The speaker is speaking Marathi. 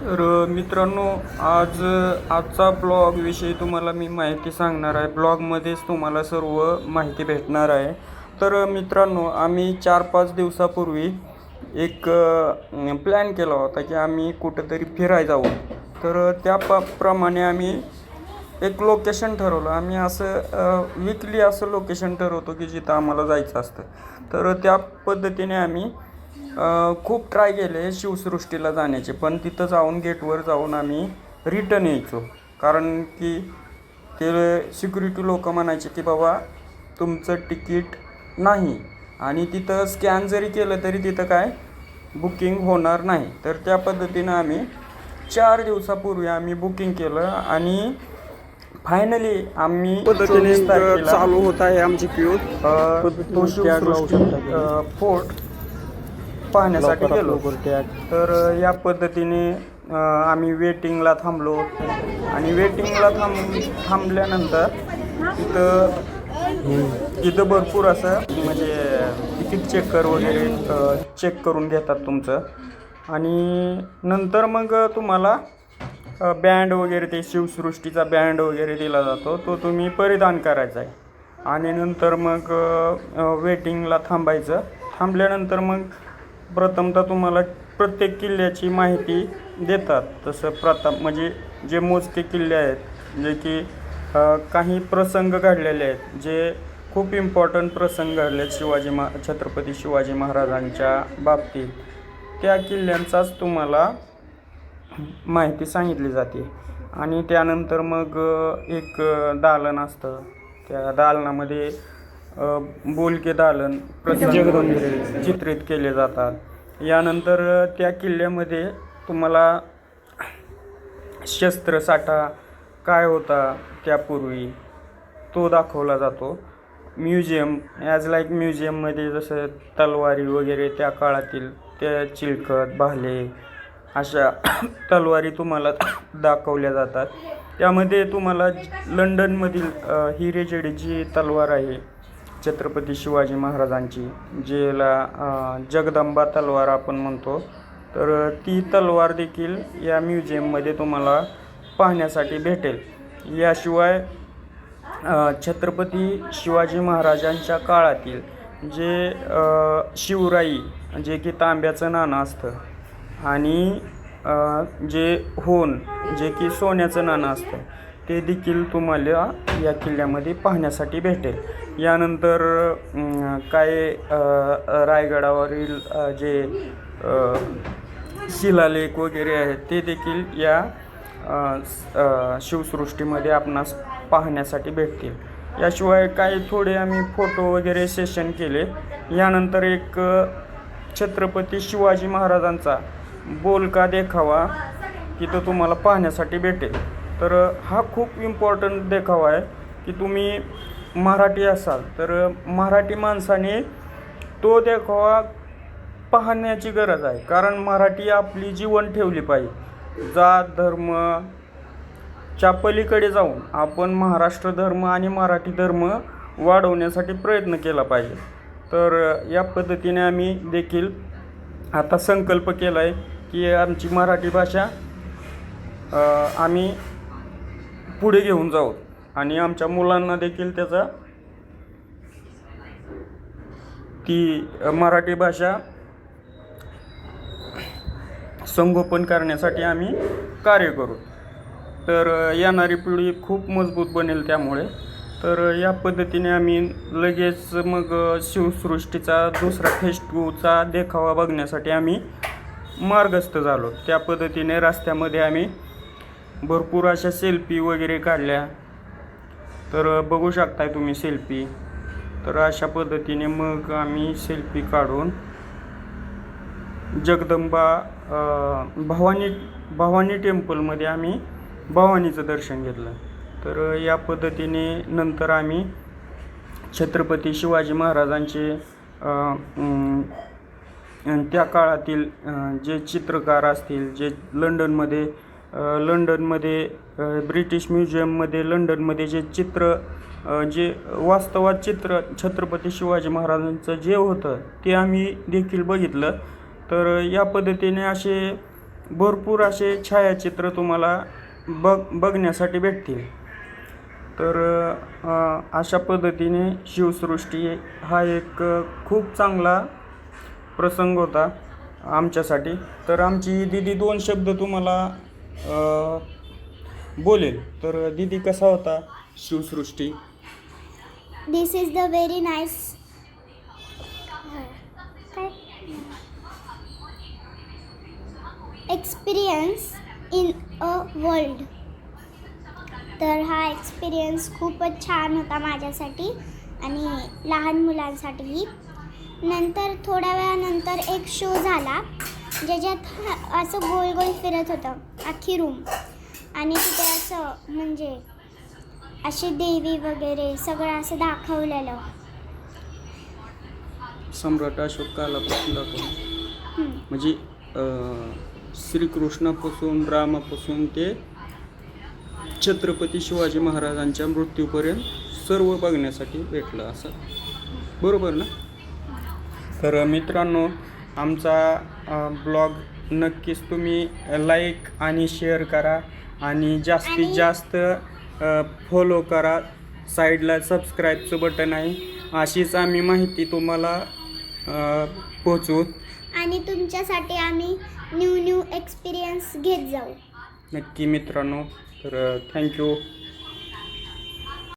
तर मित्रांनो आज आजचा ब्लॉग विषयी तुम्हाला मी माहिती सांगणार आहे. ब्लॉगमध्येच तुम्हाला सर्व माहिती भेटणार आहे. तर मित्रांनो आम्ही चार पाच दिवसापूर्वी एक प्लॅन केला होता की आम्ही कुठंतरी फिरायला जाऊ. तर त्या प प्रमाणे आम्ही एक लोकेशन ठरवलं. आम्ही असं विकली असं लोकेशन ठरवतो की जिथं आम्हाला जायचं असतं. तर त्या पद्धतीने आम्ही खूप ट्राय केले शिवसृष्टीला जाण्याचे. पण तिथं जाऊन गेटवर जाऊन आम्ही रिटर्न यायचो. कारण की ते सिक्युरिटी लोक म्हणायचे की बाबा तुमचं तिकीट नाही. आणि तिथं स्कॅन जरी केलं तरी तिथं काय बुकिंग होणार नाही. तर त्या पद्धतीनं आम्ही चार दिवसापूर्वी आम्ही बुकिंग केलं आणि फायनली आम्ही पद्धतीने 24 तारखेला, चालू होत आहे आमची क्यू तो शिवसृष्टी फोर्ट पाहण्यासाठी गेलो. तर या पद्धतीने अ, आम्ही वेटिंगला थांबलो. आणि वेटिंगला थांब थांबल्यानंतर तिथं तिथं भरपूर असं म्हणजे तिकीट चेकर वगैरे चेक करून घेतात तुमचं. आणि नंतर मग तुम्हाला बँड वगैरे ते शिवसृष्टीचा बँड वगैरे दिला जातो. तो तुम्ही परिधान करायचा आहे. आणि नंतर मग वेटिंगला थांबायचं. थांबल्यानंतर मग प्रथमतः तुम्हाला प्रत्येक किल्ल्याची माहिती देतात. तसं प्रथम म्हणजे जे मोजके किल्ले आहेत जे की काही प्रसंग घडलेले आहेत जे खूप इम्पॉर्टंट प्रसंग घडले आहेत शिवाजी मा छत्रपती शिवाजी महाराजांच्या बाबतीत. त्या किल्ल्यांचाच तुम्हाला माहिती सांगितली जाते. आणि त्यानंतर मग एक दालन असतं. त्या दालनामध्ये बोलके दालन प्रसंग वगैरे चित्रित केले जातात. यानंतर त्या किल्ल्यामध्ये तुम्हाला शस्त्रसाठा काय होता त्यापूर्वी तो दाखवला जातो. म्युझियम ॲज लाईक म्युझियममध्ये जसं तलवारी वगैरे त्या काळातील त्या चिलखत भाले अशा तलवारी तुम्हाला दाखवल्या जातात. त्यामध्ये तुम्हाला लंडनमधील हिरेजडी जी तलवार आहे. छत्रपती शिवाजी महाराजांची ज्याला जगदंबा तलवार आपण म्हणतो. तर ती तलवार देखील या म्युझियममध्ये तुम्हाला पाहण्यासाठी भेटेल. याशिवाय छत्रपती शिवाजी महाराजांच्या काळातील जे शिवराई जे की तांब्याचं नाणं असतं आणि जे होन जे की सोन्याचं नाणं असतं ते देखील तुम्हाला या किल्ल्यामध्ये पाहण्यासाठी भेटेल. यानंतर काय रायगडावरील जे शिलालेख वगैरे आहेत ते देखील या शिवसृष्टीमध्ये आपणास पाहण्यासाठी भेटतील. याशिवाय काही थोडे आम्ही फोटो वगैरे सेशन केले. यानंतर एक छत्रपती शिवाजी महाराजांचा बोलका देखावा तिथं तुम्हाला पाहण्यासाठी भेटेल. तर हा खूप इम्पॉर्टंट देखावा आहे की तुम्ही मराठी असाल तर मराठी माणसाने तो देखावा पाहण्याची गरज आहे. कारण मराठी आपली जीवन ठेवली पाहिजे. जात धर्म च्या पलीकडे जाऊन आपण महाराष्ट्र धर्म आणि मराठी धर्म वाढवण्यासाठी प्रयत्न केला पाहिजे. तर या पद्धतीने आम्ही देखील आता संकल्प केला आहे की आमची मराठी भाषा आम्ही पुढे घेऊन जाऊ. आणि आमच्या मुलांना देखील त्याचा ती मराठी भाषा संगोपन करण्यासाठी आम्ही कार्य करू. तर येणारी पिढी खूप मजबूत बनेल त्यामुळे. तर या पद्धतीने आम्ही लगेच मग शिवसृष्टीचा दुसरा फेस्टूचा देखावा बघण्यासाठी आम्ही मार्गस्थ झालो. त्या पद्धतीने रस्त्यामध्ये आम्ही भरपूर अशा सेल्फी वगैरे काढल्या. तर बघू शकताय तुम्ही सेल्फी तर अशा पद्धतीने मग आम्ही सेल्फी काढून जगदंबा भवानी भवानी टेम्पलमध्ये आम्ही भवानीचं दर्शन घेतलं. तर या पद्धतीने नंतर आम्ही छत्रपती शिवाजी महाराजांचे त्या काळातील जे चित्रकार असतील जे लंडनमध्ये लंडनमध्ये ब्रिटिश म्युझियममध्ये लंडनमध्ये जे चित्र जे वास्तवात चित्र छत्रपती शिवाजी महाराजांचं जे होतं ते आम्ही देखील बघितलं. तर या पद्धतीने असे भरपूर असे छायाचित्र तुम्हाला बघ बघण्यासाठी भेटतील. तर अशा पद्धतीने शिवसृष्टी हा एक खूप चांगला प्रसंग होता आमच्यासाठी. तर आमची दिदी दोन शब्द तुम्हाला बोलेल. तर दीदी कसा होता Shivsrushti? This is the very nice काय? एक्सपिरियन्स इन अ वर्ल्ड तर हा एक्सपिरियन्स खूपच छान होता माझ्यासाठी आणि लहान मुलांसाठीही. नंतर थोड्या वेळानंतर एक शो झाला. ज्याच्यात असं गोल गोल फिरत होतं अख्खी रूम आणि तिथे असं म्हणजे अशी देवी वगैरे सगळं असं दाखवलेलं. सम्राट अशोक कालापासून दाखवलं. म्हणजे श्रीकृष्णापासून रामापासून ते छत्रपती शिवाजी महाराजांच्या मृत्यूपर्यंत सर्व बघण्यासाठी भेटलं असं. बरोबर ना? तर मित्रांनो आमचा ब्लॉग नक्कीच तुम्ही लाईक आणि शेअर करा आणि जास्तीत जास्त फॉलो करा. साईडला सबस्क्राईबचं बटन आहे. अशीच आम्ही माहिती तुम्हाला अ, पोचवू आणि तुमच्यासाठी आम्ही न्यू न्यू एक्सपिरियन्स घेत जाऊ. नक्की मित्रांनो तर थँक्यू